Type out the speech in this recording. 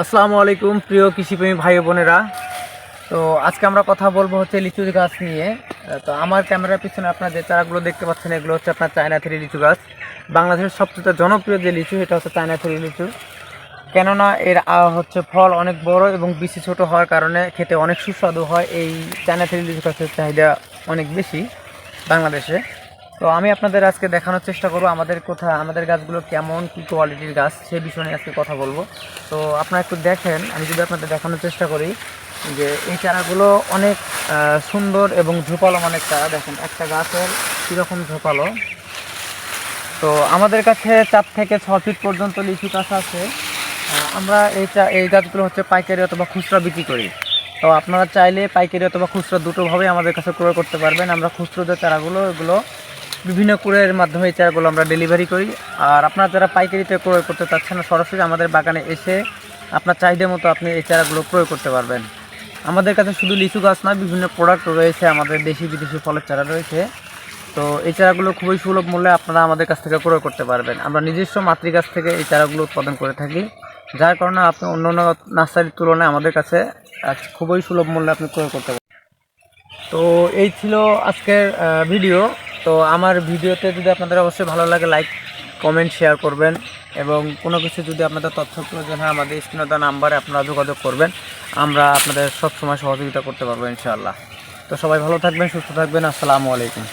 আসসালামু আলাইকুম, প্রিয় কৃষিপ্রেমী ভাই বোনেরা। তো আজকে আমরা কথা বলব হচ্ছে লিচু গাছ নিয়ে। তো আমার ক্যামেরার পিছনে আপনার যে চারাগুলো দেখতে পাচ্ছেন, এগুলো হচ্ছে আপনার চায়না থ্রি লিচু গাছ। বাংলাদেশের সবচেয়ে জনপ্রিয় যে লিচু এটা হচ্ছে চায়না থ্রি লিচু। কেননা এর হচ্ছে ফল অনেক বড় এবং বেশি ছোট হওয়ার কারণে খেতে অনেক সুস্বাদু হয়। এই চায়না থ্রি লিচু গাছের চাহিদা অনেক বেশি বাংলাদেশে। তো আমি আপনাদের আজকে দেখানোর চেষ্টা করব আমাদের কোথায়, আমাদের গাছগুলো কেমন, কী কোয়ালিটির গাছ সে বিষয় নিয়ে আজকে কথা বলব। তো আপনারা একটু দেখেন, আমি যদি আপনাদের দেখানোর চেষ্টা করি, যে এই চারাগুলো অনেক সুন্দর এবং ঝোপালো অনেক চারা। দেখেন, একটা গাছের কীরকম ঝোপালো। তো আমাদের কাছে চার থেকে ছ ফিট পর্যন্ত লিচু গাছ আছে। আমরা এই চা, এই গাছগুলো হচ্ছে পাইকারি অথবা খুচরা বিক্রি করি। তো আপনারা চাইলে পাইকারি অথবা খুচরা দুটোভাবেই আমাদের কাছে ক্রয় করতে পারবেন। আমরা খুচরো যে চারাগুলো, এগুলো বিভিন্ন কুড়ের মাধ্যমে এই চারাগুলো আমরা ডেলিভারি করি। আর আপনারা যারা পাইকারিতে ক্রয় করতে চাচ্ছেন, সরাসরি আমাদের বাগানে এসে আপনার চাহিদা মতো আপনি এই চারাগুলো ক্রয় করতে পারবেন। আমাদের কাছে শুধু লিচু গাছ নয়, বিভিন্ন প্রোডাক্ট রয়েছে আমাদের দেশি বিদেশি ফলের চারা রয়েছে। তো এই চারাগুলো খুবই সুলভ মূল্যে আপনারা আমাদের কাছ থেকে ক্রয় করতে পারবেন। আমরা নিজস্ব মাতৃগাছ থেকে এই চারাগুলো উৎপাদন করে থাকি। যার কারণে আপনি অন্য অন্য নার্সারির তুলনায় আমাদের কাছে খুবই সুলভ মূল্যে আপনি ক্রয় করতে পারেন তো এই ছিল আজকের ভিডিও তো আমার ভিডিওতে যদি আপনাদের অবশ্যই ভালো লাগে লাইক কমেন্ট শেয়ার করবেন এবং কোনো কিছু যদি আপনাদের তথ্য প্রয়োজন হয়, আমাদের স্ক্রিনতা নাম্বারে আপনারা যোগাযোগ করবেন। আমরা আপনাদের সবসময় সহযোগিতা করতে পারব ইনশাআল্লাহ। তো সবাই ভালো থাকবেন, সুস্থ থাকবেন। আসসালামু আলাইকুম।